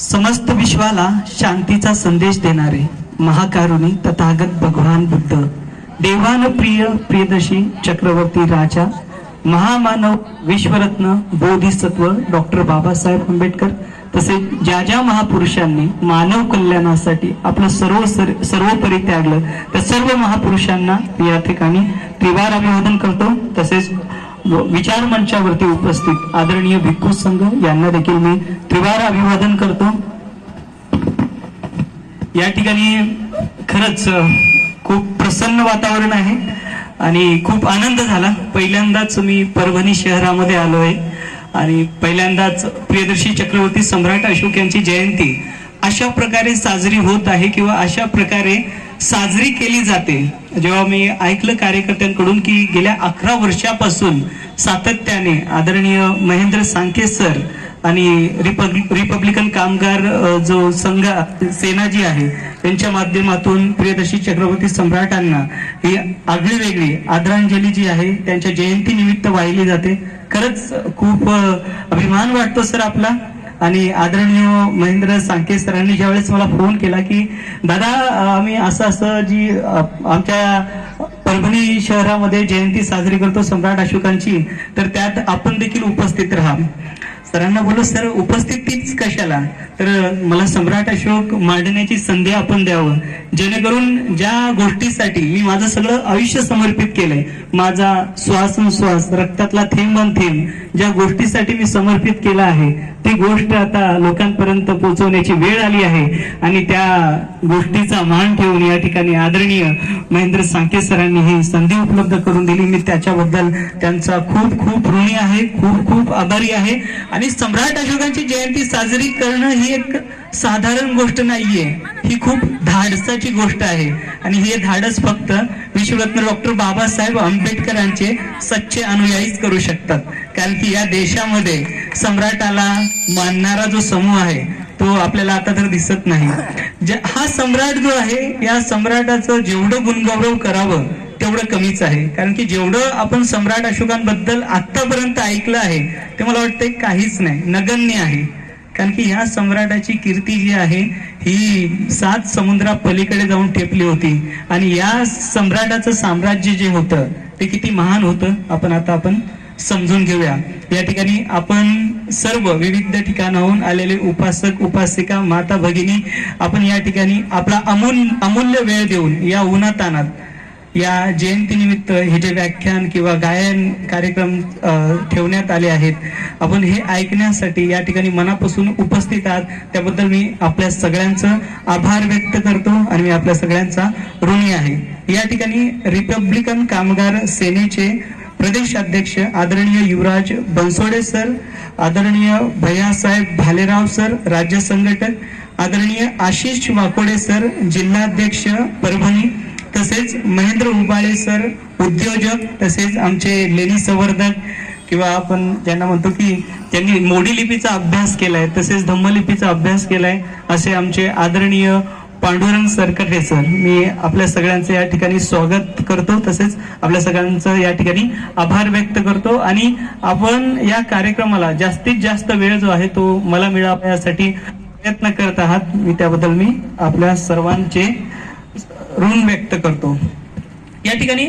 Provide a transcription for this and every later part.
समस्त विश्वाला शांतीचा संदेश देणारे महाकारुणी तथागत भगवान बुद्ध देवान प्रिय प्रियदर्शी चक्रवर्ती राजा महामानव विश्वरत्न बोधिसत्व डॉक्टर बाबासाहेब आंबेडकर तसेच ज्या ज्या महापुरुषांनी मानव कल्याणासाठी आपलं सर्व सर्वोपरी त्यागलं त्या सर्व महापुरुषांना या ठिकाणी त्रिवार अभिवादन करतो. तसेच विचार मंचावरती उपस्थित आदरणीय भिक्खू संघ यांना देखील मी त्रिवार अभिवादन करतो. या ठिकाणी खरंच खूप प्रसन्न वातावरण आहे आणि खूप आनंद झाला. पहिल्यांदाच मी परभणी शहरामध्ये आलो आहे आणि पहिल्यांदाच प्रियदर्शी चक्रवर्ती सम्राट अशोक यांची जयंती अशा प्रकारे साजरी होत आहे किंवा अशा प्रकारे साजरी केली जाते. जेव्हा मी ऐकलं कार्यकर्त्यांकडून की गेल्या अकरा वर्षापासून सातत्याने आदरणीय महेंद्र सांके सर आणि रिपब्लिक रिपब्लिकन कामगार जो संघ सेना जी आहे त्यांच्या माध्यमातून प्रियदर्शी चक्रवर्ती सम्राटांना ही आगळी वेगळी आदरांजली जी आहे त्यांच्या जयंती निमित्त वाहिली जाते. खरंच खूप अभिमान वाटतो सर आपला. आणि आदरणीय महेंद्र सांके सरांनी ज्यावेळेस मला फोन केला की दादा आम्ही असं असं जी आमच्या परभणी शहरामध्ये जयंती साजरी करतो सम्राट अशोकांची तर त्यात आपण देखील उपस्थित राहा. सरांना बोललो सर उपस्थितीच कशाला? तर मला सम्राट अशोक मांडण्याची संधी आपण द्यावं. जेणेकरून ज्या गोष्टीसाठी मी माझं सगळं आयुष्य समर्पित केलंय माझा श्वास श्वास रक्तातला थेंब अन थेंब ज्या गोष्टीसाठी मी समर्पित केला आहे ती गोष्ट आता लोकांपर्यंत पोहोचवण्याची वेळ आली आहे. आणि त्या गोष्टीचा मान ठेवून या ठिकाणी आदरणीय महेंद्र सांके सरांनी ही संधी उपलब्ध करून दिली. मी त्याच्याबद्दल त्यांचा खूप खूप ऋणी आहे खूप खूप आभारी आहे. आणि सम्राट अशोकांची जयंती साजरी करणं ही एक साधारण गोष्ट नाहीये. ही खूप धाडसाची गोष्ट आहे. आणि हे धाडस फक्त विश्वरत्न डॉक्टर बाबासाहेब आंबेडकरांचे सच्चे अनुयायीच करू शकतात. कारण की या देशामध्ये सम्राटाला मानणारा जो समूह आहे तो आपल्याला आता तर दिसत नाही. हा सम्राट जो आहे या सम्राटाचं जेवढं गुणगौरव करावं तेवढं कमीच आहे. कारण की जेवढं आपण सम्राट अशोकांबद्दल आतापर्यंत ऐकलं आहे ते मला वाटतं काहीच नाही. नगण्य आहे. कारण की ह्या सम्राटाची कीर्ती जी आहे ही सात समुद्रा पलीकडे जाऊन ठेपली होती. आणि या सम्राटाचं साम्राज्य जे होतं ते किती महान होतं आपण आता आपण समजून घेऊया. या ठिकाणी आपण सर्व विविध ठिकाणाहून आलेले उपासक उपासिका माता भगिनी आपण या ठिकाणी आपला अमूल्य अमूल्य वेळ देऊन या उन्हातानात या जयंतीनिमित्त हे जे व्याख्यान किंवा गायन कार्यक्रम ठेवण्यात आले आहेत आपण हे ऐकण्यासाठी या ठिकाणी मनापासून उपस्थित आहात. त्याबद्दल मी आपल्या सगळ्यांचं आभार व्यक्त करतो आणि मी आपल्या सगळ्यांचा ऋणी आहे. या ठिकाणी रिपब्लिकन कामगार सेनेचे प्रदेश अध्यक्ष आदरणीय युवराज बनसोडे सर आदरणीय भैयासाहेब भालेराव सर राज्य संघटक आदरणीय आशिष वाकोडे सर जिल्हाध्यक्ष परभणी तसेच महेंद्र उबाळे सर उद्योजक तसेच आमचे लेणी संवर्धक किंवा आपण ज्यांना म्हणतो की त्यांनी मोडी लिपीचा अभ्यास केलाय तसेच धम्मलिपीचा अभ्यास केलाय असे आमचे आदरणीय पांडुरंग सरकटे सर. मी आपल्या सगळ्यांचं या ठिकाणी स्वागत करतो. तसेच आपल्या सगळ्यांचं या ठिकाणी आभार व्यक्त करतो. आणि आपण या कार्यक्रमाला जास्तीत जास्त वेळ जो आहे तो मला मिळावा यासाठी प्रयत्न करत आहात. मी त्याबद्दल मी आपल्या सर्वांचे ऋण व्यक्त करतो. या ठिकाणी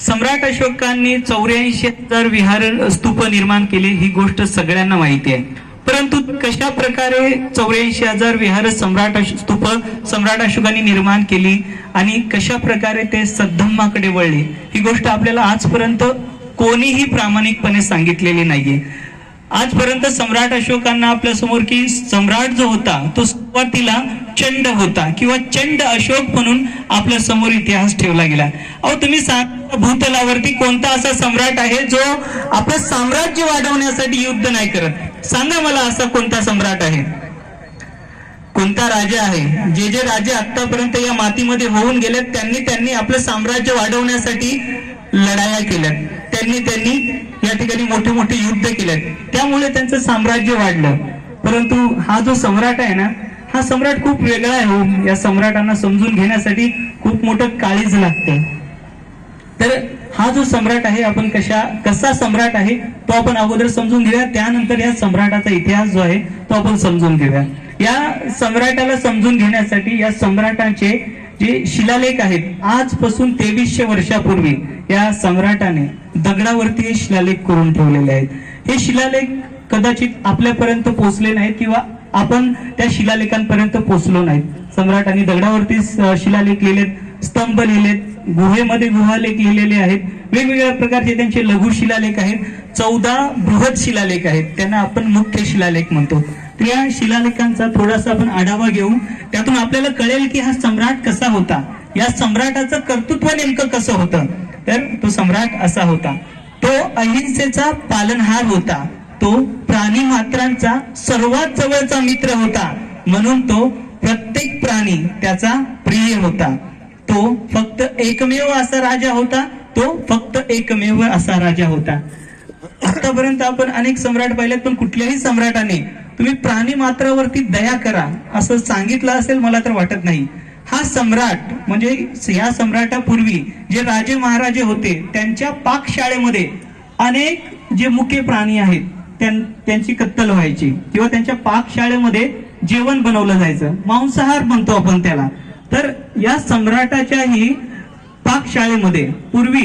सम्राट अशोकांनी चौऱ्याऐंशी हजार विहार स्तूप निर्माण केले ही गोष्ट सगळ्यांना माहिती आहे. परंतु कशा प्रकारे चौऱ्याऐंशी हजार विहार सम्राट स्तूप सम्राट अशोकांनी निर्माण केली आणि कशा प्रकारे ते सद्धम्माकडे वळले ही गोष्ट आपल्याला आजपर्यंत कोणीही प्रामाणिकपणे सांगितलेली नाहीये. आजपर्यंत सम्राट अशोकांना आपल्यासमोर की सम्राट जो होता तो सुरुवातीला चंड होता किंवा चंड अशोक म्हणून आपल्यासमोर इतिहास ठेवला गेला. अहो तुम्ही भूतलावरती कोणता असा सम्राट आहे जो आपलं साम्राज्य वाढवण्यासाठी युद्ध नाही करत? सांगा मला असा कोणता सम्राट आहे? कोणता राजा आहे? जे जे राजे आतापर्यंत या मातीमध्ये होऊन गेले त्यांनी त्यांनी आपलं साम्राज्य वाढवण्यासाठी लढाया केल्यात. त्यांनी त्यांनी या ठिकाणी मोठे मोठे युद्ध केलेत. त्यामुळे त्यांचं साम्राज्य वाढलं. परंतु हा जो सम्राट आहे ना हा सम्राट खूप वेगळा आहे हो. या सम्राटांना समजून घेण्यासाठी खूप मोठं काळीज लागते. तर हा जो सम्राट आहे आपण कशा कसा सम्राट आहे तो आपण अगोदर समजून घेऊया. त्यानंतर या सम्राटाचा इतिहास जो आहे तो आपण समजून घेऊया. या सम्राटाला समजून घेण्यासाठी या सम्राटाचे जे शिलालेख आहेत आजपासून तेवीसशे वर्षापूर्वी या सम्राटाने दगडावरती हे शिलालेख करून ठेवलेले आहेत. हे शिलालेख कदाचित आपल्यापर्यंत पोहोचले नाहीत किंवा आपण त्या शिलालेखांपर्यंत पोहोचलो नाहीत. सम्राटांनी दगडावरती शिलालेख लिहिलेत स्तंभ लिहिलेत गुहेमध्ये गुहालेख लिहिलेले आहेत. वेगवेगळ्या प्रकारचे त्यांचे लघु शिलालेख आहेत. चौदा बृहत शिलालेख आहेत. त्यांना आपण मुख्य शिलालेख म्हणतो. तर या शिलालेखांचा थोडासा आपण आढावा घेऊ. त्यातून आपल्याला कळेल की हा सम्राट कसा होता. या सम्राटाचं कर्तृत्व नेमकं कसं होतं? तर तो सम्राट असा होता. तो अहिंसेचा पालनहार होता. तो प्राणी मात्रांचा सर्वात जवळचा मित्र होता. म्हणून तो प्रत्येक प्राणी त्याचा प्रिय होता. तो फक्त एकमेव असा राजा होता तो फक्त एकमेव असा राजा होता. आतापर्यंत आपण अनेक सम्राट पाहिलेत पण कुठल्याही सम्राटाने तुम्ही प्राणी मात्रावरती दया करा असं सांगितलं असेल मला तर वाटत नाही. हा सम्राट म्हणजे या सम्राटापूर्वी जे राजे महाराजे होते त्यांच्या पाकशाळेमध्ये अनेक जे मुख्य प्राणी आहेत त्यांची कत्तल व्हायची. किंवा त्यांच्या पाकशाळेमध्ये जेवण बनवलं जायचं. मांसाहार म्हणतो आपण त्याला. तर या सम्राटाच्याही पाकशाळेमध्ये पूर्वी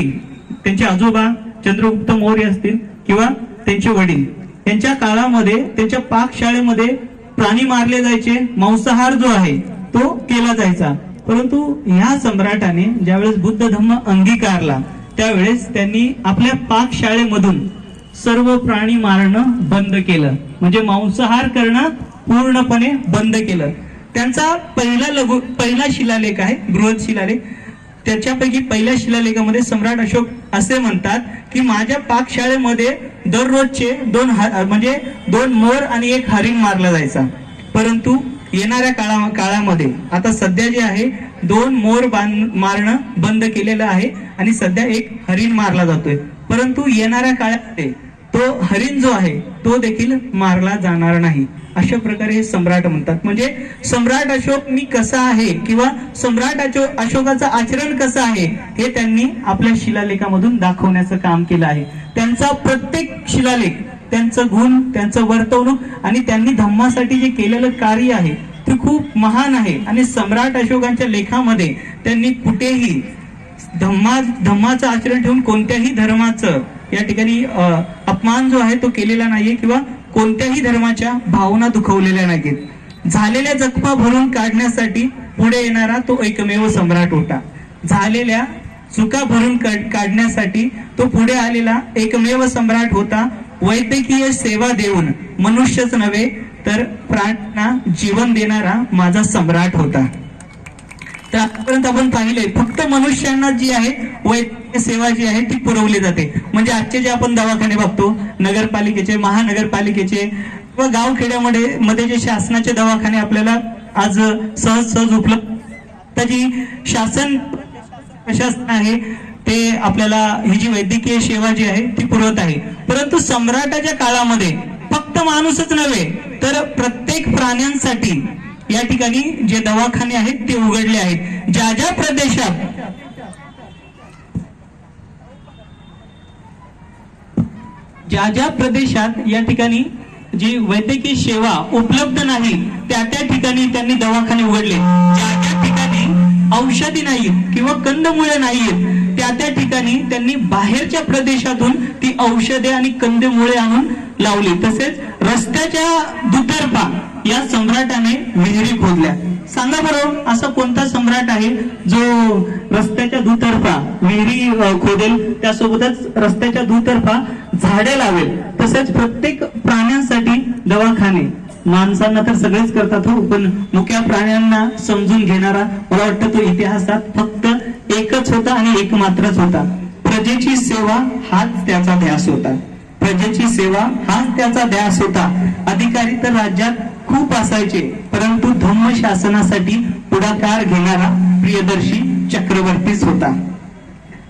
त्यांचे आजोबा चंद्रगुप्त मौर्य असतील किंवा त्यांचे वडील त्यांच्या काळामध्ये त्यांच्या पाकशाळेमध्ये प्राणी मारले जायचे मांसाहार जो आहे तो केला जायचा. परंतु ह्या सम्राटाने ज्यावेळेस बुद्ध धम्म अंगीकारला त्यावेळेस त्यांनी आपल्या पाकशाळेमधून सर्व प्राणी मारणं बंद केलं. म्हणजे मांसाहार करणं पूर्णपणे बंद केलं. त्यांचा पहिला लघु पहिला शिलालेख आहे बृहत शिलालेख. त्याच्यापैकी पहिल्या शिलालेखामध्ये सम्राट अशोक असे म्हणतात की माझ्या पाकशाळेमध्ये दररोजचे दोन ह- म्हणजे दोन मोर आणि एक हरिण मारला जायचा. परंतु येणाऱ्या काळा काळामध्ये आता सध्या जे आहे दोन मोर बांध मारणं बंद केलेलं आहे आणि सध्या एक हरिण मारला जातोय. परंतु येणाऱ्या काळामध्ये तो हरिण जो आहे तो देखील मारला जाणार नाही. अशा प्रकारे हे सम्राट म्हणतात. म्हणजे सम्राट अशोक मी कसा आहे किंवा सम्राट अशोक अशोकाचं आचरण कसं आहे हे त्यांनी आपल्या शिलालेखामधून दाखवण्याचं काम केलं आहे. त्यांचा प्रत्येक शिलालेख त्यांचं गुण त्यांचं वर्तवणूक आणि त्यांनी धम्मासाठी जे केलेलं कार्य आहे ते खूप महान आहे. आणि सम्राट अशोकांच्या लेखामध्ये त्यांनी कुठेही धम्मा धम्माचं आचरण ठेवून कोणत्याही धर्माचं या ठिकाणी अपमान जो आहे तो केलेला नाहीये किंवा कोणत्याही धर्माच्या भावना दुखवलेल्या नाहीत झालेल्या जखमा भरून काढण्यासाठी पुढे येणारा तो एकमेव सम्राट होता. झालेल्या चुका भरून काढण्यासाठी तो पुढे आलेला एकमेव सम्राट होता. वैद्यकीय सेवा देऊन मनुष्यच नव्हे तर प्राण्यांना जीवन देणारा माझा सम्राट होता. तर आतापर्यंत आपण पाहिले फक्त मनुष्यांना जी आहे वै सेवा जी आहे ती पुरवली जाते. म्हणजे आजचे जे आपण दवाखाने बघतो नगरपालिकेचे महानगरपालिकेचे किंवा गाव खेड्यामध्ये मध्ये जे शासनाचे दवाखाने आपल्याला आज सहज सहज उपलब्ध जी शासन प्रशासन आहे ते आपल्याला ही जी वैद्यकीय सेवा जी आहे ती पुरवत आहे. परंतु सम्राटाच्या काळामध्ये फक्त माणूसच नव्हे तर प्रत्येक प्राण्यांसाठी या ठिकाणी जे दवाखाने आहेत ते उघडले आहेत. ज्या ज्या प्रदेशात ज्या ज्या प्रदेशात या ठिकाणी जी वैद्यकीय सेवा उपलब्ध नाही त्या त्या ठिकाणी त्यांनी दवाखाने उघडले. ज्या ज्या ठिकाणी औषधी नाहीत किंवा कंदमुळे नाहीत त्या त्या ठिकाणी त्यांनी बाहेरच्या प्रदेशातून ती औषधे आणि कंदमुळे आणून लावली. तसेच रस्त्याच्या दुतर्फा या सम्राटाने विहिरी खोदल्या. सांगा बरं असा कोणता सम्राट आहे जो रस्त्याच्या दुतर्फा विहिरी खोदेल? त्यासोबतच रस्त्याच्या दुतर्फा झाडे लावेल. तसेच प्रत्येक प्राण्यांसाठी दवाखाने. माणसांना तर सगळेच करतात हो पण मुक्या प्राण्यांना समजून घेणारा मला वाटतं तो इतिहासात फक्त एकच होता आणि एक मात्रच होता. प्रजेची सेवा हाच त्याचा ध्यास होता. प्रजेची सेवा हाच त्याचा ध्यास होता. अधिकारी तर राज्यात खूप असायचे परंतु धम्म शासनासाठी पुढाकार घेणारा प्रियदर्शी चक्रवर्तीच होता.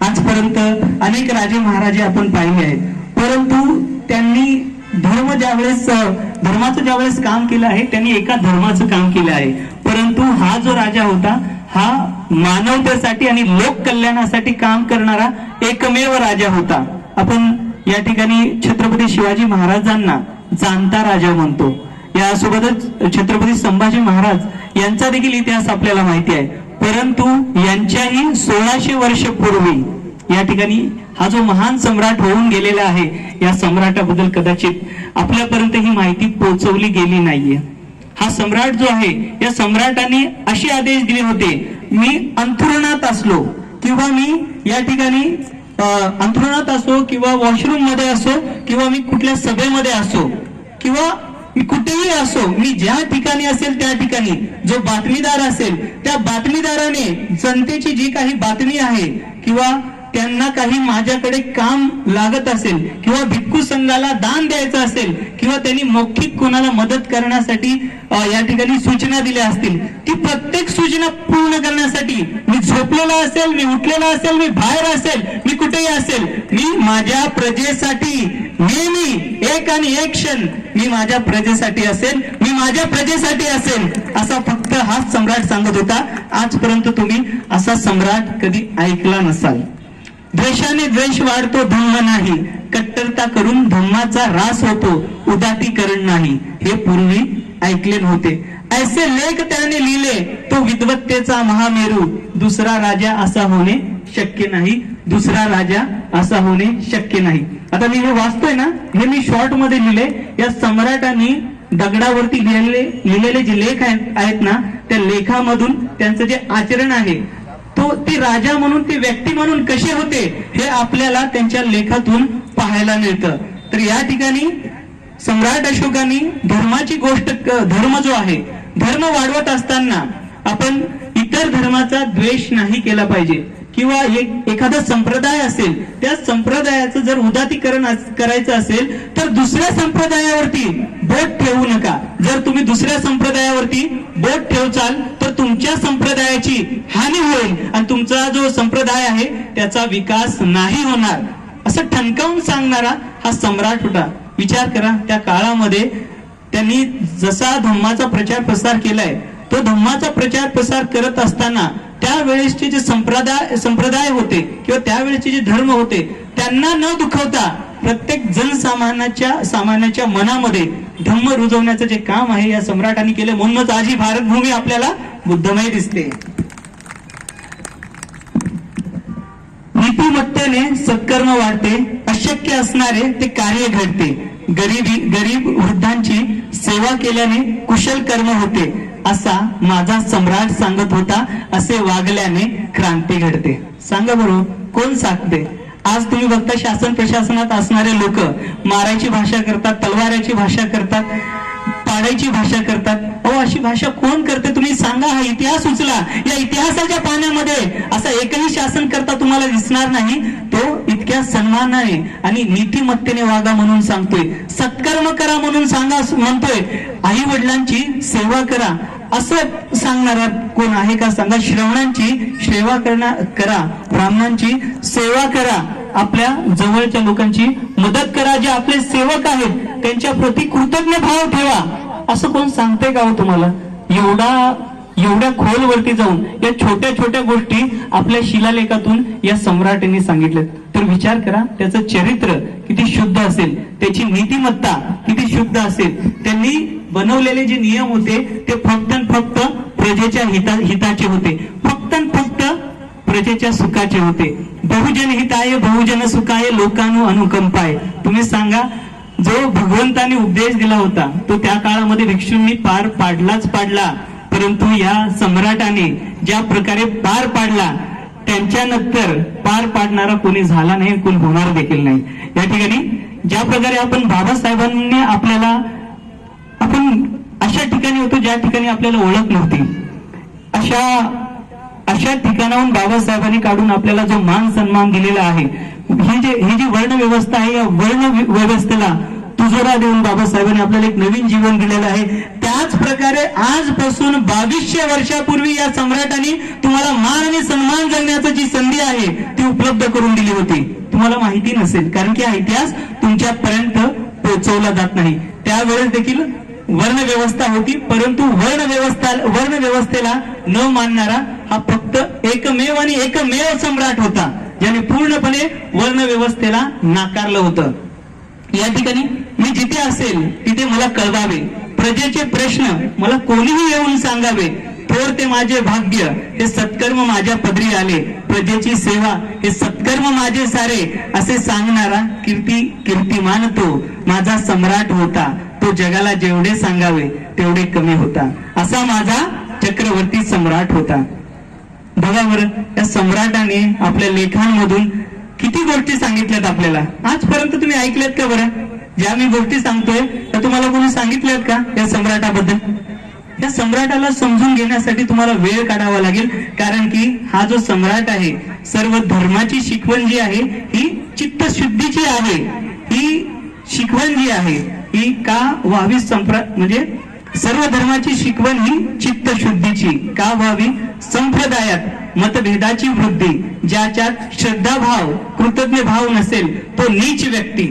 आजपर्यंत अनेक राजे महाराजे आपण पाहिले आहेत. परंतु त्यांनी धर्म ज्यावेळेस धर्माचं ज्यावेळेस काम केलं आहे त्यांनी एका धर्माचं काम केलं आहे. परंतु हा जो राजा होता हा मानवतेसाठी आणि लोक कल्याणासाठी काम करणारा एकमेव राजा होता. आपण या ठिकाणी छत्रपती शिवाजी महाराजांना जाणता राजा म्हणतो. यासोबतच छत्रपती संभाजी महाराज यांचा देखील इतिहास आपल्याला माहिती आहे. परंतु यांच्याही सोळाशे वर्ष पूर्वी या ठिकाणी हा जो महान सम्राट होऊन गेलेला आहे या सम्राटाबद्दल कदाचित आपल्यापर्यंत ही माहिती पोहोचवली गेली नाहीये. हा सम्राट जो आहे या सम्राटाने असे आदेश दिले होते मी अंथरुणात असलो किंवा मी या ठिकाणी अंथरुणात असो किंवा वॉशरूममध्ये असो किंवा मी कुठल्या सभेमध्ये असो किंवा मी कुठेही असो मी ज्या ठिकाणी असेल त्या ठिकाणी जो बातमीदार असेल त्या बातमीदाराने जनतेची जी काही बातमी आहे किंवा त्यांना काही माझ्याकडे काम लागत असेल किंवा भिक्खू संघाला दान द्यायचं असेल किंवा त्यांनी मौखिक कोणाला मदत करण्यासाठी या ठिकाणी सूचना दिल्या असतील ती प्रत्येक सूचना पूर्ण करण्यासाठी मी झोपलेला असेल मी उठलेला असेल मी बाहेर असेल मी कुठेही असेल मी माझ्या प्रजेसाठी नेहमी एक आणि एक क्षण मी माझ्या प्रजेसाठी असेल मी माझ्या प्रजेसाठी असेल असा फक्त हाच सम्राट सांगत होता. आजपर्यंत तुम्ही असा सम्राट कधी ऐकला नसाल. द्वेषाने द्वेष वाढतो धम्म नाही. कट्टरता करून धम्माचा रास होतो उदातीकरण नाही. हे पूर्वी ऐकले नव्हते. ऐसे लेख त्याने लिहिले तो विद्वत्तेचा महामेरू. दुसरा राजा असा होणे शक्य नाही. दुसरा राजा असा होणे शक्य नाही. आता मी हे वाचतोय ना हे मी शॉर्टमध्ये लिहिले. या सम्राटांनी दगडावरती लिहिलेले लिहिलेले जे लेख आहेत ना त्या लेखामधून त्यांचं जे आचरण आहे तो ते राजा म्हणून ते व्यक्ती म्हणून कसे होते हे आपल्याला त्यांच्या लेखातून पाहायला मिळतं. तर या ठिकाणी सम्राट अशोकांनी धर्माची गोष्ट धर्म जो आहे धर्म वाढवत असताना आपण इतर धर्माचा द्वेष नाही केला पाहिजे. किंवा एक एखादा संप्रदाय असेल त्या संप्रदायाचं जर उदातीकरण करायचं असेल तर दुसऱ्या संप्रदायावरती बोट ठेवू नका. जर तुम्ही दुसऱ्या संप्रदायावरती बोट ठेवचाल तर तुमच्या संप्रदायाची हानी होईल आणि तुमचा जो संप्रदाय आहे त्याचा विकास नाही होणार. असं ठणकावून सांगणारा हा सम्राट होता. विचार करा त्या काळामध्ये त्यांनी जसा धम्माचा प्रचार प्रसार केलाय तो धम्माचा प्रचार प्रसार करत असताना त्यावेळेसचे जे संप्रदाय संप्रदाय होते किंवा त्यावेळेसचे जे धर्म होते त्यांना न दुखवता प्रत्येक जनसामान्याच्या सामान्याच्या मनामध्ये धम्म रुजवण्याचं जे काम आहे या सम्राटांनी केलं. म्हणूनच आज ही भारतभूमी आपल्याला बुद्धमय दिसते. नीतिमत्तेने सत्कर्म वाढते अशक्य असणारे ते कार्य घडते. गरीबी गरीब वृद्धांची सेवा केल्याने कुशल कर्म होते असा माझा सम्राट सांगत होता असे वागल्याने क्रांती घडते. सांगा बरोबर कोण सांगते? आज तुम्ही बघता शासन प्रशासनात असणारे लोक मारायची भाषा करतात तलवाराची भाषा करतात पाडायची भाषा करतात. अहो अशी भाषा कोण करते? तुम्ही सांगा हा इतिहास उचला. या इतिहासाच्या पाण्यामध्ये असा एकही शासन करता तुम्हाला दिसणार नाही. तो त्या सन्मानाने आणि नीतिमत्तेने वागा म्हणून सांगतोय. सत्कर्म करा म्हणून सांगा म्हणतोय. आई वडिलांची सेवा करा. असं सांगणारा कोण आहे का सांगा? श्रवणांची सेवा करणार करा. ब्राह्मणांची सेवा करा. आपल्या जवळच्या लोकांची मदत करा. जे आपले सेवक आहेत त्यांच्या प्रती कृतज्ञ भाव ठेवा. असं कोण सांगते का हो तुम्हाला? एवढा एवढ्या खोलवरती जाऊन या छोट्या छोट्या गोष्टी आपल्या शिलालेखातून या सम्राटांनी सांगितलं तर विचार करा त्याचं चरित्र किती शुद्ध असेल त्याची नीतिमत्ता किती शुद्ध असेल त्यांनी बनवलेले जे नियम होते ते फक्त फक्त प्रजेच्या हिता हिताचे होते. फक्त फक्त प्रजेच्या सुखाचे होते. बहुजन हिताय बहुजन सुखाय लोकानु अनुकंपाय. तुम्ही सांगा जो भगवंताने उपदेश दिला होता तो त्या काळामध्ये भिक्षूंनी पार पाडलाच पाडला. परंतु या सम्राटाने ज्या प्रकारे पार पाडला त्यांच्यानंतर पार पाडणारा कोणी झाला नाही कोण होणार देखील नाही. या ठिकाणी ज्या प्रकारे आपण बाबासाहेबांनी आपल्याला आपण अशा ठिकाणी होतो ज्या ठिकाणी आपल्याला ओळख नव्हती. अशा अशा ठिकाणाहून बाबासाहेबांनी काढून आपल्याला जो मान सन्मान दिलेला आहे ही जे ही जी वर्ण व्यवस्था आहे या वर्ण व्यवस्थेला तुजोरा देऊन बाबासाहेबांनी आपल्याला एक नवीन जीवन दिलेलं आहे. त्याच प्रकारे आजपासून बावीसशे वर्षापूर्वी या सम्राटांनी तुम्हाला मान आणि सन्मान जगण्याची जी संधी आहे ती उपलब्ध करून दिली होती. तुम्हाला माहिती नसेल कारण की हा इतिहास तुमच्यापर्यंत पोहोचवला जात नाही. त्यावेळेस देखील वर्ण व्यवस्था होती परंतु वर्ण व्यवस्था वर्ण व्यवस्थेला न मानणारा हा फक्त एकमेव आणि एकमेव सम्राट होता ज्याने पूर्णपणे वर्ण व्यवस्थेला नाकारलं होतं. या ठिकाणी मी जिथे असेल तिथे मला कळवावे. प्रजेचे प्रश्न मला कोणीही येऊन सांगावे. थोर ते माझे भाग्य हे सत्कर्म माझ्या पदरी आले. प्रजेची सेवा हे सत्कर्म माझे सारे असे सांगणारा कीर्ती कीर्तिमान तो माझा सम्राट होता. तो जगाला जेवढे सांगावे तेवढे कमी होता. असा माझा चक्रवर्ती सम्राट होता. बघा बरं त्या सम्राटाने आपल्या लेखांमधून किती गोष्टी सांगितल्यात आपल्याला? आजपर्यंत तुम्ही ऐकल्यात का बरं? ज्या मी गोष्टी सांगतोय त्या तुम्हाला कोणी सांगितल्यात का या सम्राटाबद्दल? या सम्राटाला समजून घेण्यासाठी तुम्हाला वेळ काढावा लागेल कारण की हा जो सम्राट आहे सर्व धर्माची शिकवण जी आहे ही चित्तशुद्धीची आहे. ही शिकवण जी आहे ही का व्हावी संप्रा म्हणजे सर्व धर्माची शिकवण ही चित्त शुद्धीची. का व्हावी? संप्रदायात मतभेदाची वृद्धी ज्याच्यात श्रद्धाभाव कृतज्ञ भाव नसेल तो नीच व्यक्ती.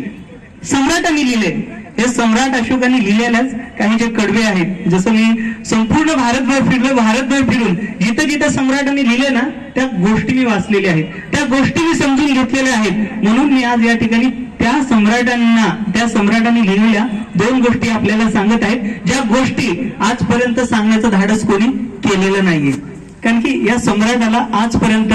सम्राटांनी लिहिले. हे सम्राट अशोकांनी लिहिलेल्याच काही जे कडवे आहेत. जसं मी संपूर्ण भारतभर फिरलो भारतभर फिरून जिथं जिथं सम्राटांनी लिहिले ना त्या गोष्टी मी वाचलेल्या आहेत. त्या गोष्टी मी समजून घेतलेल्या आहेत. म्हणून मी आज या ठिकाणी त्या सम्राटांना त्या सम्राटांनी लिहिलेल्या दोन गोष्टी आपल्याला सांगत आहेत. ज्या गोष्टी आजपर्यंत सांगण्याचं धाडस कोणी केलेलं नाहीये. कारण की या सम्राटाला आजपर्यंत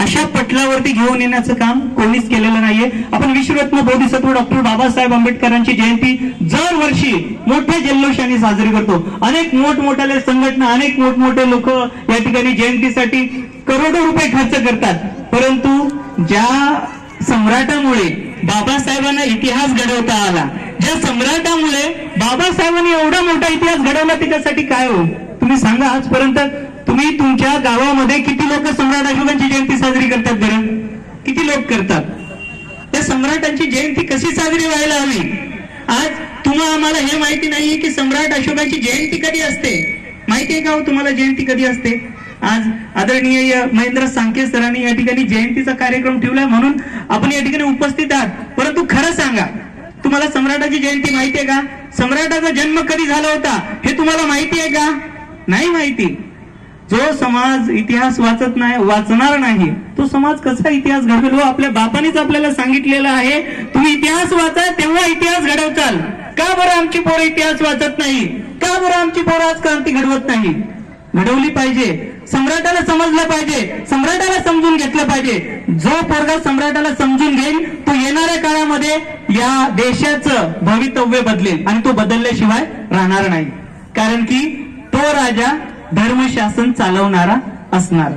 अशा पटलावरती घेऊन येण्याचं काम कोणीच केलेलं नाहीये. आपण विश्वरत्न बोधिसत्व डॉक्टर बाबासाहेब आंबेडकरांची जयंती दरवर्षी मोठ्या जल्लोषाने साजरी करतो. अनेक मोठमोठ्या संघटना अनेक मोठमोठे लोक या ठिकाणी जयंतीसाठी करोडो रुपये खर्च करतात. परंतु ज्या सम्राटामुळे बाबासाहेबांना इतिहास घडवता आला. ज्या सम्राटामुळे बाबासाहेबांनी एवढा मोठा इतिहास घडवला त्याच्यासाठी काय हो? तुम्ही सांगा आजपर्यंत तुम्ही तुमच्या गावामध्ये किती लोक सम्राट अशोकांची जयंती साजरी करतात बरं? किती लोक करतात? त्या सम्राटांची जयंती कशी साजरी व्हायला हवी? आज तुम्हाला आम्हाला हे माहिती नाहीये की सम्राट अशोकांची जयंती कधी असते. माहिती आहे का हो तुम्हाला जयंती कधी असते? आज आदरणीय महेंद्र सांके सरांनी या ठिकाणी जयंतीचा कार्यक्रम ठेवला म्हणून आपण या ठिकाणी उपस्थित आहात. परंतु खरं सांगा तुम्हाला सम्राटाची जयंती माहिती आहे का? सम्राटाचा जन्म कधी झाला होता हे तुम्हाला माहिती आहे का? नाही माहिती. जो समाज इतिहास वाचत नाही वाचणार नाही तो समाज कसा इतिहास घडवेल हो? आपल्या बापानेच आपल्याला सांगितलेलं आहे तुम्ही इतिहास वाचा तेव्हा इतिहास घडवचाल. का बरं आमची पोरं इतिहास वाचत नाही? का बरं आमची पोरं आज क्रांती घडवत नाही? घडवली पाहिजे. सम्राटाला समजलं पाहिजे. सम्राटाला समजून घेतलं पाहिजे. जो पोरगा सम्राटाला समजून घेईल तो येणाऱ्या काळामध्ये या देशाचं भवितव्य बदलेल आणि तो बदलल्याशिवाय राहणार नाही. कारण की तो राजा धर्मशासन चालवणारा असणार.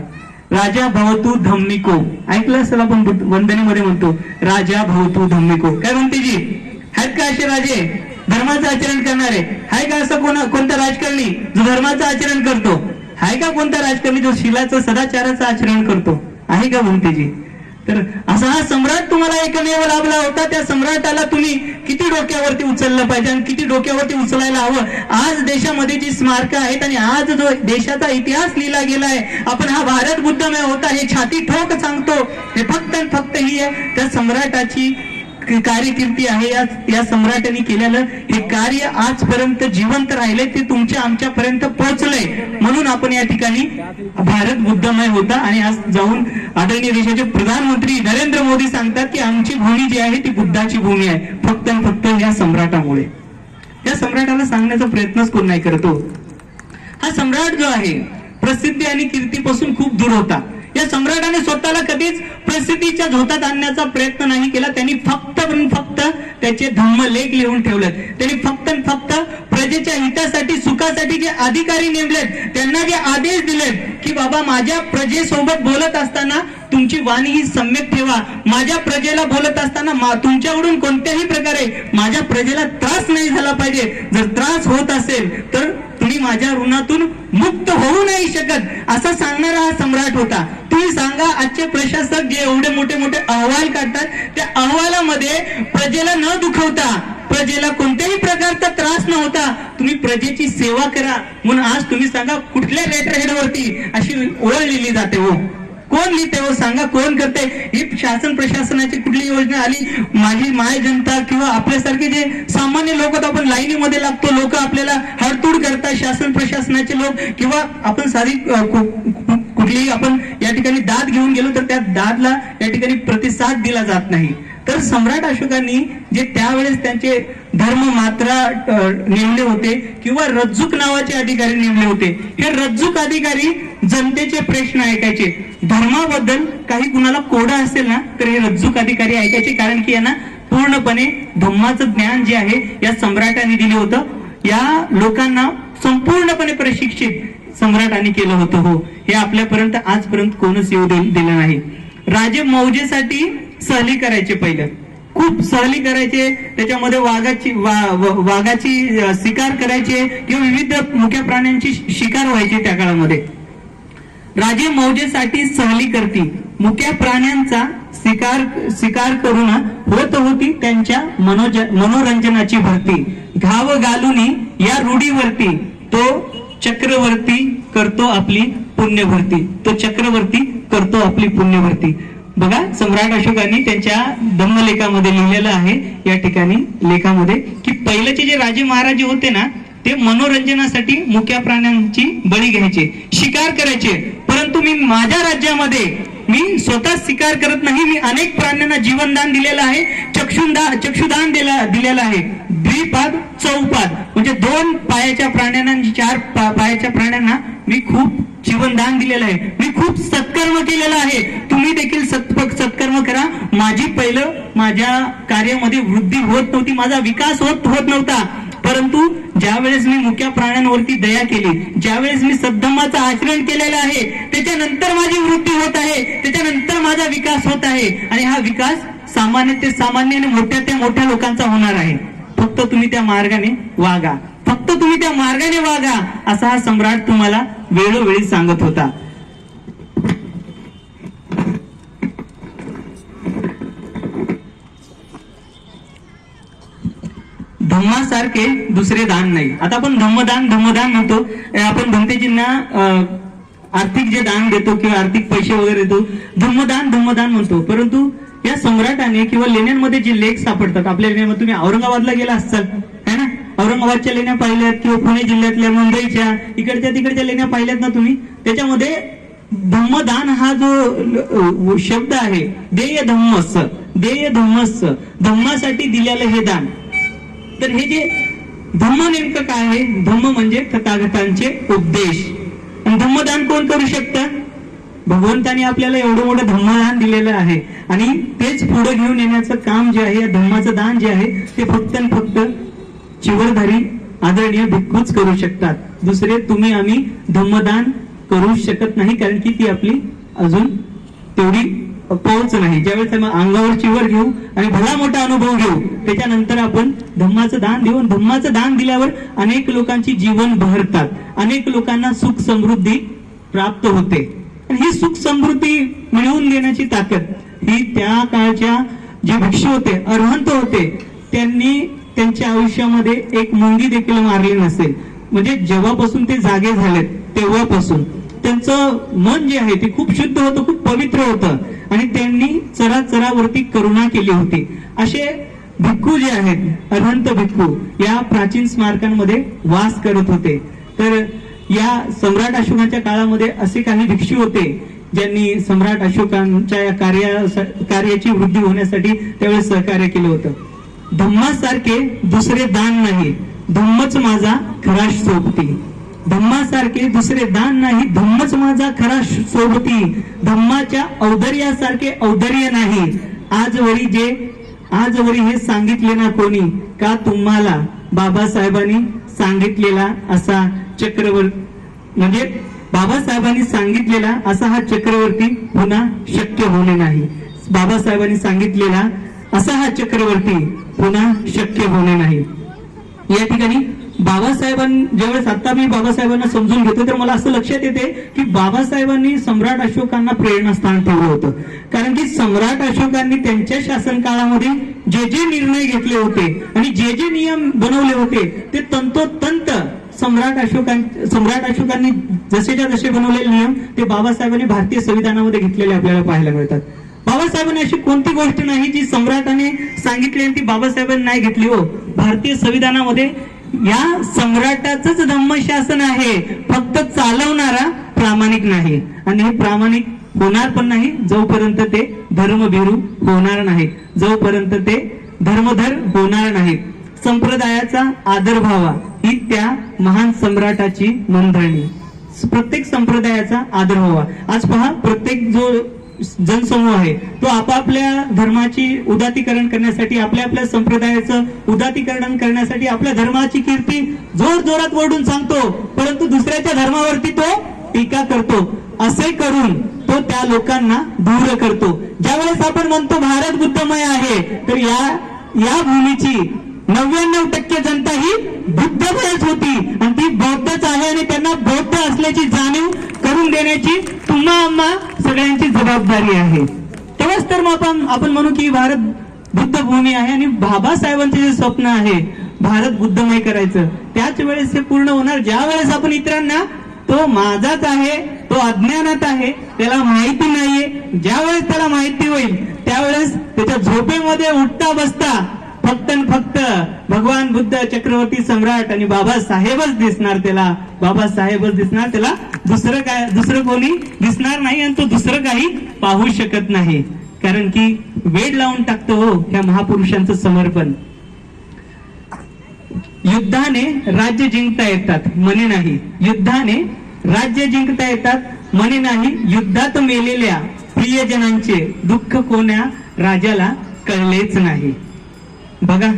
राजा भवतू धम्मिको. ऐकलं असेल आपण वंदनेमध्ये म्हणतो राजा भवतू धम्मिको. काय म्हणते जी? आहेत का असे राजे? धर्माचं आचरण करणारे. आहे का असं कोण कोणता राजकारणी जो धर्माचं आचरण करतो? आहे का कोणता राजकारणी जो शिलाचं सदाचाराचं आचरण करतो? आहे का भूमतेजी? तर असा हा सम्राट तुम्हाला एकमेव लाभला होता. त्या सम्राटाला तुम्ही किती डोक्यावरती उचललं पाहिजे आणि किती डोक्यावरती उचलायला हवं? आज देशामध्ये जी स्मारकं आहेत आणि आज जो देशाचा इतिहास लिहिला गेला आहे आपण हा भारत बुद्धमय होता हे छाती ठोक सांगतो. हे फक्त आणि फक्त ही आहे. त्या सम्राटाची कार्यकिर्ती आहे या या सम्राटाने केलेलं. हे कार्य आजपर्यंत जिवंत राहिले ते तुमच्या आमच्यापर्यंत पोहोचलंय. म्हणून आपण या ठिकाणी भारत बुद्धमय होता. आणि आज जाऊन आदरणीय देशाचे प्रधानमंत्री नरेंद्र मोदी सांगतात की आमची भूमी जी आहे ती बुद्धाची भूमी आहे. फक्त आणि फक्त या सम्राटामुळे. या सम्राटाला सांगण्याचा प्रयत्नच कोण नाही करतो हो. हा सम्राट जो आहे प्रसिद्धी आणि कीर्तीपासून खूप दूर होता. या सम्राटाने स्वतःला कधीच प्रसिद्धीच्या झोतात आणण्याचा प्रयत्न नाही केला. त्यांनी फक्त फक्त त्याचे धम्मलेख लिहून ठेवलेत. त्यांनी फक्त फक्त प्रजेच्या हितासाठी सुखासाठी जे अधिकारी नेमलेत त्यांना जे आदेश दिलेत की बाबा माझ्या प्रजेसोबत बोलत असताना तुमची वाणी ही सम्यक ठेवा. माझ्या प्रजेला बोलत असताना मा- तुमच्याकडून कोणत्याही प्रकारे माझ्या प्रजेला त्रास नाही झाला पाहिजे. जर त्रास होत असेल तर तुम्ही माझ्या ऋणातून मुक्त होऊ नाही शकत असं सांगणारा हा सम्राट होता. तुम्ही सांगा आजचे प्रशासक जे एवढे मोठे मोठे अहवाल काढतात त्या अहवालामध्ये प्रजेला न दुखवता प्रजेला कोणत्याही प्रकारचा त्रास न होता तुम्ही प्रजेची सेवा करा. म्हणून आज तुम्ही सांगा कुठल्या लेटर हेडवरती अशी ओळ लिहिली जाते हो? कोण लिहिते हो? सांगा कोण करते? ही शासन प्रशासनाची कुठली योजना आली? माझी माय जनता किंवा आपल्यासारखे जे सामान्य लोक आपण लाईनीमध्ये लागतो लोक आपल्याला हडतूड करतात शासन प्रशासनाचे लोक किंवा आपण साधी कुठलीही आपण या ठिकाणी दाद घेऊन गेलो तर त्या दादला या ठिकाणी प्रतिसाद दिला जात नाही. तर सम्राट अशोकांनी जे त्यावेळेस त्यांचे धर्म मात्रा नेमले होते किंवा रज्जूक नावाचे अधिकारी नेमले होते हे रज्जूक अधिकारी जनतेचे प्रश्न ऐकायचे. धर्माबद्दल काही कुणाला कोडा असेल ना तर हे रज्जूक अधिकारी ऐकायचे कारण की यांना पूर्णपणे धम्माचं ज्ञान जे आहे या सम्राटाने दिले होतं. या लोकांना संपूर्णपणे प्रशिक्षित सम्राटाने केलं होतं. हो हे आपल्यापर्यंत आजपर्यंत कोणच येऊ दिलं नाही. राजे मौजेसाठी सहली करायचे पहिलं. खूप सहली करायचे त्याच्यामध्ये वाघाची वाघाची शिकार करायचे किंवा विविध मुख्या प्राण्यांची शिकार व्हायची त्या काळामध्ये. राजे मौजेसाठी सहली करती. मुख्या प्राण्यांचा शिकार शिकार करून होत होती त्यांच्या मनोज मनोरंजनाची भरती. घाव घालूनी या रूढीवरती तो चक्रवर्ती करतो आपली पुण्यभरती. तो चक्रवर्ती करतो आपली पुण्यभरती. बघा सम्राट अशोकांनी त्यांच्या धम्मलेखामध्ये लिहिलेलं आहे या ठिकाणी लेखामध्ये की पहिलेचे जे राजे महाराजे होते ना ते मनोरंजनासाठी मुक्या प्राण्यांची बळी घ्यायचे शिकार करायचे. परंतु मी माझ्या राज्यामध्ये मी स्वतः शिकार करत नाही मी अनेक प्राण्यांना जीवनदान दिलेलं आहे चक्षुदान चक्षुदान दिला दिलेलं आहे. द्विपाद चौपाद. म्हणजे दोन पायाच्या प्राण्यांना चार पा- पायाच्या प्राण्यांना मी खूप जीवनदान दिलेलं आहे. मी खूप सत्कर्म केलेलं आहे. तुम्ही देखील सत्प सत्कर्म करा. माझी पहिलं माझ्या कार्यामध्ये वृद्धी होत नव्हती. माझा विकास होत होत नव्हता. परंतु ज्यावेळेस मी मुख्या प्राण्यांवरती दया केली ज्यावेळेस मी सद्धमाचं आचरण केलेलं आहे त्याच्यानंतर माझी वृद्धी होत आहे. त्याच्यानंतर माझा विकास होत आहे. आणि हा विकास सामान्य ते सामान्य आणि मोठ्या त्या मोठ्या लोकांचा होणार आहे. फक्त तुम्ही त्या मार्गाने वागा. फक्त तुम्ही त्या मार्गाने वागा असा हा सम्राट तुम्हाला वेळोवेळी सांगत होता. धम्मासारखे दुसरे दान नाही. आता आपण धम्मदान धम्मदान म्हणतो. आपण भंतेजींना आर्थिक जे दान देतो किंवा आर्थिक पैसे वगैरे देतो धम्मदान धम्मदान म्हणतो. परंतु या सम्राटाने किंवा लेण्यांमध्ये जे लेख सापडतात आपल्या लेण्यामध्ये तुम्ही औरंगाबादला गेला असाल औरंगाबादच्या लेण्या पाहिल्यात किंवा पुणे जिल्ह्यातल्या मुंबईच्या इकडच्या तिकडच्या लेण्या पाहिल्यात ना तुम्ही? त्याच्यामध्ये धम्मदान हा जो शब्द आहे देय धम्मस देय धम्मस धम्मासाठी दिलेलं हे दान. तर हे जे धम्म नेमकं काय आहे? धम्म म्हणजे तथागतांचे उपदेश. आणि धम्मदान कोण करू शकतं? भगवंताने आपल्याला एवढं मोठं धम्मदान दिलेलं आहे. आणि तेच पुढे घेऊन येण्याचं काम जे आहे या धम्माचं दान जे आहे ते फक्त आणि फक्त चिवरधारी आदरणीय भिक्खूच करू शकतात. दुसरे तुम्ही आम्ही धम्मदान करू शकत नाही कारण की ती आपली अजून तेवढी पोहोच नाही. ज्यावेळेस अंगावर चिवर घेऊ आणि भला मोठा अनुभव घेऊ त्याच्यानंतर आपण धम्माचं दान देऊन धम्माचं दान दिल्यावर अनेक लोकांची जीवन बहरतात. अनेक लोकांना सुख समृद्धी प्राप्त होते. आणि ही सुख समृद्धी मिळवून देण्याची ताकद ही त्या काळच्या जे भिक्षू होते अर्हंत होते त्यांनी त्यांच्या आयुष्यामध्ये एक मुंगी देखील मारली नसेल. म्हणजे जेव्हापासून ते जागे झालेत तेव्हापासून. त्यांचं मन जे आहे ते खूप शुद्ध होतं खूप पवित्र होतं. आणि त्यांनी चराचरावरती करुणा केली होती. असे भिक्खू जे आहेत अनंत भिक्खू या प्राचीन स्मारकांमध्ये वास करत होते. तर या सम्राट अशोकाच्या काळामध्ये असे काही भिक्षू होते ज्यांनी सम्राट अशोकांच्या या कार्या कार्याची वृद्धी होण्यासाठी त्यावेळेस सहकार्य केलं होतं. धम्मासारखे दुसरे दान नाही. धम्मच माझा खरा सोबती. धम्मासारखे दुसरे दान नाही धम्मच माझा खरा सोबती. धम्माच्या औदर्यासारखे औदर्य नाही. आजवरी जे आजवरी हे सांगितले ना कोणी का तुम्हाला बाबासाहेबांनी सांगितलेला असा चक्रवर्ती म्हणजे बाबासाहेबांनी सांगितलेला असा हा चक्रवर्ती पुन्हा शक्य होणे नाही. बाबासाहेबांनी सांगितलेला असा हा चक्रवर्ती पुन्हा शक्य होणे नाही. या ठिकाणी बाबासाहेबां ज्यावेळेस आता मी बाबासाहेबांना समजून घेतो तर मला असं लक्षात येते की बाबासाहेबांनी सम्राट अशोकांना प्रेरणास्थान ठेवलं होतं. कारण की सम्राट अशोकांनी त्यांच्या शासन काळामध्ये जे जे निर्णय घेतले होते आणि जे जे नियम बनवले होते ते तंतोतंत सम्राट अशोकां सम्राट अशोकांनी जसेच्या जसे बनवलेले नियम ते बाबासाहेबांनी भारतीय संविधानामध्ये घेतलेले आपल्याला पाहायला मिळतात. बाबासाहेबांनी अशी कोणती गोष्ट नाही जी सम्राटाने सांगितली आणि ती बाबासाहेबांनी नाही घेतली हो? भारतीय संविधानामध्ये या सम्राटाच धम्मशासन आहे. फक्त चालवणारा प्रामाणिक नाही. आणि हे प्रामाणिक होणार पण नाही. जोपर्यंत ते धर्मभिरू होणार नाही. जोपर्यंत ते धर्मधर होणार नाही. संप्रदायाचा आदर व्हावा ही त्या महान सम्राटाची नोंदणी. प्रत्येक संप्रदायाचा आदर व्हावा. आज पहा प्रत्येक जो जनसमूह आहे. तो आपापल्या धर्माची उदातीकरण करण्यासाठी आपल्या आपल्या संप्रदायाचं उदातीकरण करण्यासाठी आपल्या धर्माची कीर्ती जोर जोरात ओढून सांगतो परंतु दुसऱ्याच्या धर्मावरती तो टीका करतो. असे करून तो त्या लोकांना दूर करतो. ज्यावेळेस आपण म्हणतो भारत बुद्धमय आहे तर या या भूमीची नव्याण्णव टक्के जनता ही बुद्धमयच होती. आणि ती बौद्धच आहे आणि त्यांना बौद्ध असल्याची जाणीव करून देण्याची तुम्हा आम्हा सगळ्यांची जबाबदारी आहे. तेव्हाच तर मग आपण आपण म्हणू की भारत बुद्ध भूमी आहे आणि बाबासाहेबांचे जे स्वप्न आहे भारत बुद्धमय करायचं त्याच वेळेस हे पूर्ण होणार. ज्या वेळेस आपण इतरांना तो माझाच आहे तो अज्ञानात आहे त्याला माहिती नाहीये ज्या वेळेस त्याला माहिती होईल त्यावेळेस त्याच्या झोपेमध्ये उठता बसता फक्त फक्त भगवान बुद्ध चक्रवर्ती सम्राट आणि बाबासाहेबच दिसणार त्याला. बाबासाहेबच दिसणार त्याला. दुसरं काय? दुसरं कोणी दिसणार नाही आणि तो दुसरं काही पाहू शकत नाही. कारण की वेड लावून टाकतो हो ह्या महापुरुषांचं समर्पण. युद्धाने राज्य जिंकता येतात मने नाही. युद्धाने राज्य जिंकता येतात मने नाही. युद्धात मेलेल्या प्रियजनांचे दुःख कोण्या राजाला कळलेच नाही. बघा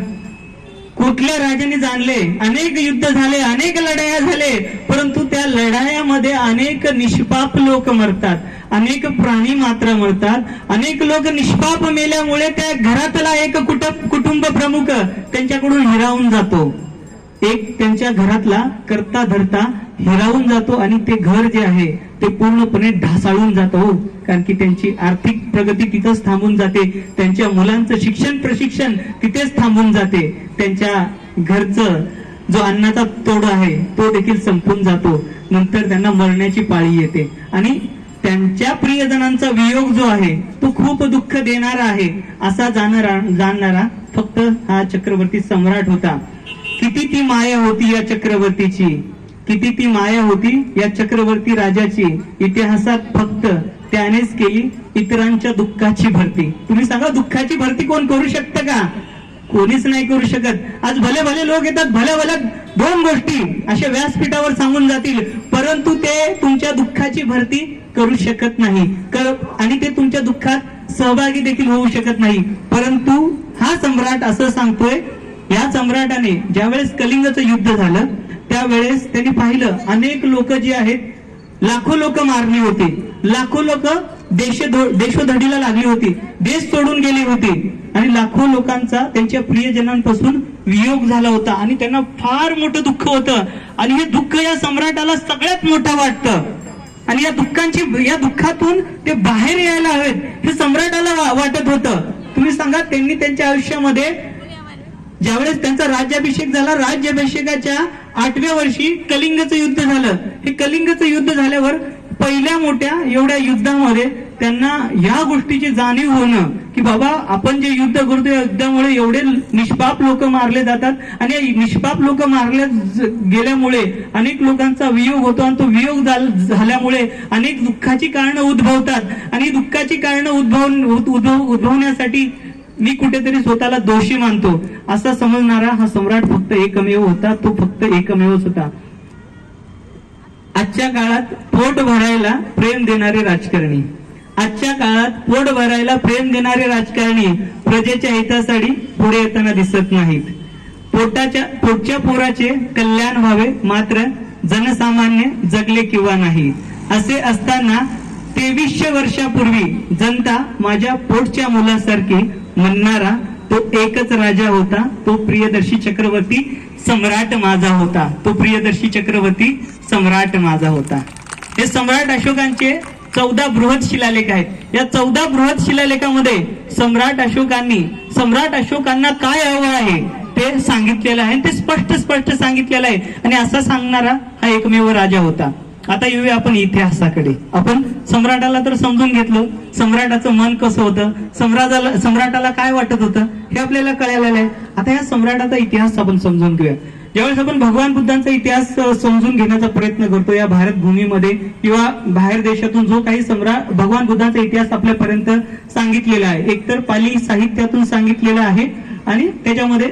कुठल्या राजाने जाणले? अनेक युद्ध झाले अनेक लढाया झाले परंतु त्या लढायामध्ये अनेक निष्पाप लोक मरतात अनेक प्राणी मात्र मरतात अनेक लोक निष्पाप मेल्यामुळे त्या घरातला एक कुटुंब कुटुंब प्रमुख त्यांच्याकडून हिरावून जातो. एक त्यांच्या घरातला करता धरता हिरावून जातो आणि ते घर जे आहे ते पूर्णपणे ढासाळून जातो हो. कारण की त्यांची आर्थिक प्रगती तिथंच थांबून जाते. त्यांच्या मुलांचं शिक्षण प्रशिक्षण तिथेच थांबून जाते. त्यांच्या घरचं जो अन्नाचा तोड आहे तो देखील संपून जातो. नंतर त्यांना मरण्याची पाळी येते. आणि त्यांच्या प्रियजनांचा वियोग जो आहे तो खूप दुःख देणारा आहे असा जाणारा जाणणारा फक्त हा चक्रवर्ती सम्राट होता. किती ती माया होती या चक्रवर्तीची. किती ती माया होती या चक्रवर्ती राजाची इतिहासात फक्त त्यानेच केली इतरांच्या दुःखाची भरती. तुम्ही सांगा दुःखाची भरती कोण करू शकतं का? कोणीच नाही करू शकत. आज भले भले लोक येतात भल्या भल्या दोन गोष्टी अशा व्यासपीठावर सांगून जातील परंतु ते तुमच्या दुःखाची भरती करू शकत नाही. आणि ते तुमच्या दुःखात सहभागी देखील होऊ शकत नाही. परंतु हा सम्राट असं सांगतोय या सम्राटाने ज्यावेळेस कलिंगचं युद्ध झालं त्यावेळेस त्यांनी पाहिलं अनेक लोक जे आहेत लाखो लोक मारली होती. लाखो लोक देश देशोधडीला लागली होती. देश सोडून गेले होते. आणि लाखो लोकांचा त्यांच्या प्रियजनांपासून वियोग झाला होता. आणि त्यांना फार मोठं दुःख होतं. आणि हे दुःख या सम्राटाला सगळ्यात मोठं वाटतं. आणि या दुःखांची या दुःखातून ते बाहेर यायला हवेत. हे सम्राटाला वाटत होतं. तुम्ही सांगा त्यांनी त्यांच्या आयुष्यामध्ये ज्यावेळेस त्यांचा राज्याभिषेक झाला राज्याभिषेकाच्या आठव्या वर्षी कलिंगचं युद्ध झालं. हे कलिंगचं युद्ध झाल्यावर पहिल्या मोठ्या एवढ्या युद्धामध्ये त्यांना या गोष्टीची जाणीव होणं की बाबा आपण जे युद्ध करतो या युद्धामुळे एवढे निष्पाप लोक मारले जातात. आणि निष्पाप लोक मारल्या गेल्यामुळे अनेक लोकांचा वियोग होतो आणि तो वियोग झाल- झाल्यामुळे अनेक दुःखाची कारणं उद्भवतात. आणि दुःखाची कारणं उद्भव उद्भव उद्भवण्यासाठी मी कुठेतरी स्वतःला दोषी मानतो. असा समजणारा हा सम्राट फक्त एकमेव होता. तो फक्त एकमेवच होता. आजच्या काळात पोट भरायला प्रेम देणारे राजकारणी. आजच्या काळात पोट भरायला प्रेम देणारे राजकारणी प्रजेच्या हितासाठी पुढे येताना दिसत नाहीत. पोटाच्या पोटच्या पोराचे कल्याण व्हावे मात्र जनसामान्य जगले किंवा नाही. असे असताना तेवीसशे वर्षापूर्वी जनता माझ्या पोटच्या मुलासारखी म्हणणारा तो एकच राजा होता तो प्रियदर्शी चक्रवर्ती सम्राट माझा होता. तो प्रियदर्शी चक्रवर्ती सम्राट माझा होता. हे सम्राट अशोकांचे चौदा बृहत शिलालेख आहेत. या चौदा बृहत शिलालेखामध्ये सम्राट अशोकांनी सम्राट अशोकांना काय हवं आहे ते सांगितलेलं आहे ते स्पष्ट स्पष्ट सांगितलेलं आहे. आणि असा सांगणारा हा एकमेव राजा होता. आता येऊया आपण इतिहासाकडे. आपण सम्राटाला तर समजून घेतलं. सम्राटाचं मन कसं होतं? सम्राटाला सम्राटाला काय वाटत होतं? हे आपल्याला कळालेलं आहे. आता या सम्राटाचा इतिहास आपण समजून घेऊया. ज्यावेळेस आपण भगवान बुद्धांचा इतिहास समजून घेण्याचा प्रयत्न करतो या भारत भूमीमध्ये किंवा बाहेर देशातून जो काही सम्राट भगवान बुद्धांचा इतिहास आपल्यापर्यंत सांगितलेला आहे. एकतर पाली साहित्यातून सांगितलेला आहे आणि त्याच्यामध्ये